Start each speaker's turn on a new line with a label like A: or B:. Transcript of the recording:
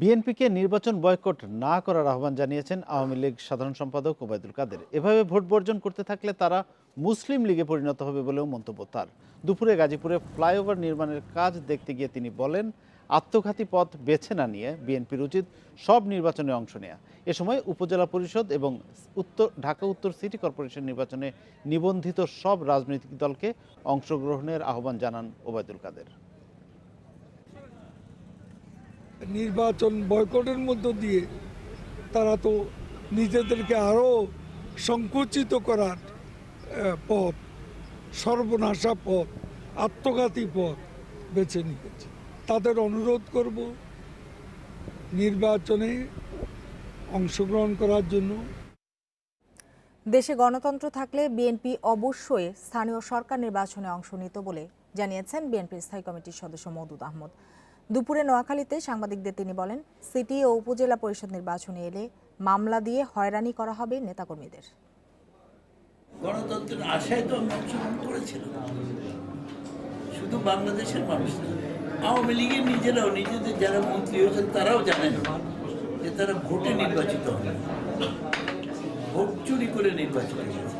A: বিএনপিকে নির্বাচন বয়কট না করার আহ্বান জানিয়েছেন আওয়ামী লীগ সাধারণ সম্পাদক ওবায়দুল কাদের। এভাবে ভোট বর্জন করতে থাকলে তারা মুসলিম লীগে পরিণত হবে বলেও মন্তব্য তার। দুপুরে গাজীপুরে ফ্লাইওভার নির্মাণের কাজ দেখতে গিয়ে তিনি বলেন, আত্মঘাতী পথ বেছে না নিয়ে বিএনপির উচিত সব নির্বাচনে অংশ নেয়া। এ সময় উপজেলা পরিষদ এবং উত্তর, ঢাকা উত্তর সিটি কর্পোরেশন নির্বাচনে নিবন্ধিত সব রাজনৈতিক দলকে অংশগ্রহণের আহ্বান জানান ওবায়দুল কাদের।
B: নির্বাচন বয়কটের মধ্য দিয়ে তারা তো নিজেদেরকে আরও সংকুচিত করার পথ, সর্বনাশা পথ, আত্মঘাতী পথ বেছে নিয়েছে। তাদের অনুরোধ করব নির্বাচনে অংশগ্রহণ করার জন্য।
C: দেশে গণতন্ত্র থাকলে বিএনপি অবশ্যই স্থানীয় সরকার নির্বাচনে অংশ নিত বলে জানিয়েছেন বিএনপির স্থায়ী কমিটির সদস্য মওদুদ আহমদ। দুপুরে নোয়াখালীতে সাংবাদিকদের তিনি বলেন, সিটি ও উপজেলা পরিষদ নির্বাচনে এলে মামলা দিয়ে হয়রানি করা হবে নেতাকর্মীদের।
D: গণতন্ত্রের আশায় তো আমরা অংশগ্রহণ করেছিলাম। শুধু বাংলাদেশের মানুষ না, আওয়ামী লীগের নিজেরাও, নিজেদের যারা মন্ত্রী হয়েছেন, তারাও জানেন যে তারা ভোটে নির্বাচিত হবে ভোট চুরি করে নির্বাচিত হয়েছে।